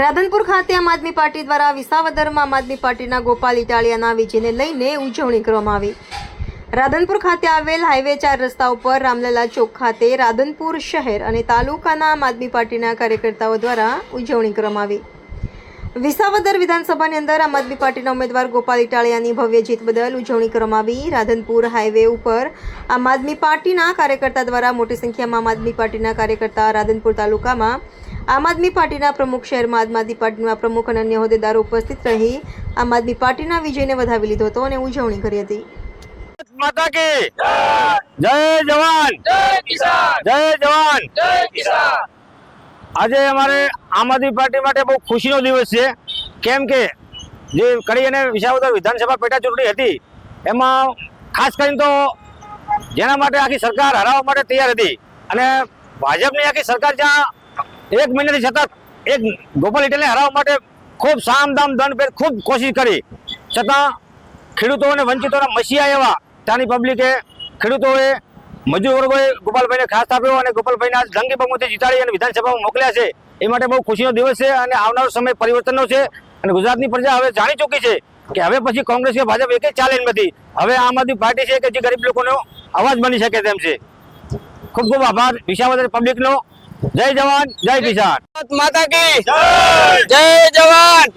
રાધનપુર ખાતે આમ આદમી પાર્ટી દ્વારા વિસાવદરમાં આમ આદમી પાર્ટીના ગોપાલ ઇટાલિયાના વિજયને લઈને ઉજવણી કરવામાં આવી. રાધનપુર ખાતે આવેલ હાઈવે ચાર રસ્તા ઉપર રામલલા ચોક ખાતે રાધનપુર શહેર અને તાલુકાના આમ આદમી પાર્ટીના કાર્યકર્તાઓ દ્વારા ઉજવણી કરવામાં આવી. વિસાવદર વિધાનસભાની અંદર આમ આદમી પાર્ટીના ઉમેદવાર ગોપાલ ઇટાલિયાની ભવ્ય જીત બદલ ઉજવણી કરવામાં આવી. રાધનપુર હાઈવે ઉપર આમ આદમી પાર્ટીના કાર્યકર્તા દ્વારા મોટી સંખ્યામાં આમ આદમી પાર્ટીના કાર્યકર્તા રાધનપુર તાલુકામાં આમ આદમી પાર્ટીના પ્રમુખ શહેરમાં આમ આદમી પાર્ટીના પ્રમુખ અને અન્ય હોદ્દેદારો ઉપસ્થિત રહી આમ આદમી પાર્ટીના વિજયને વધાવી લીધો હતો અને ઉજવણી કરી હતી. માતા કી જય જવાન! જય કિસાન! જય જવાન! જય કિસાન! આજે અમારે આમ આદમી પાર્ટી માટે બહુ ખુશીનો દિવસ છે. કેમ કે જે કરી અને વિસાવદર વિધાનસભા પેટા ચૂંટણી હતી એમાં ખાસ કરીને તો જેના માટે આખી સરકાર હરાવવા માટે તૈયાર હતી અને ભાજપની આખી સરકાર જ્યાં એક મહિનાથી સતત એક ગોપાલ ઇટેલને હરાવવા માટે ખૂબ સામધામ દંડ ભેદ ખૂબ કોશિશ કરી. છતાં ખેડૂતો અને વંચિતોના મસીયા એવા ત્યાંની પબ્લિકે ખેડૂતોએ મજૂર વર્ગોએ ગોપાલભાઈને ખાસ આપ્યો અને ગોપાલભાઈને આજ જંગી બહુમતી જીતાડી અને વિધાનસભામાં મોકલ્યા છે. એ માટે બહુ ખુશીનો દિવસ છે અને આવનારો સમય પરિવર્તનનો છે અને ગુજરાતની પ્રજા હવે જાણી ચૂકી છે કે હવે પછી કોંગ્રેસ કે ભાજપ એક ચાલે નથી. હવે આમ આદમી પાર્ટી છે કે જે ગરીબ લોકોનો અવાજ બની શકે તેમ છે. ખૂબ ખૂબ આભાર. વિશાવદર પબ્લિકનો જય જવાન જય કિસાન. માતા કી. જય જવાન.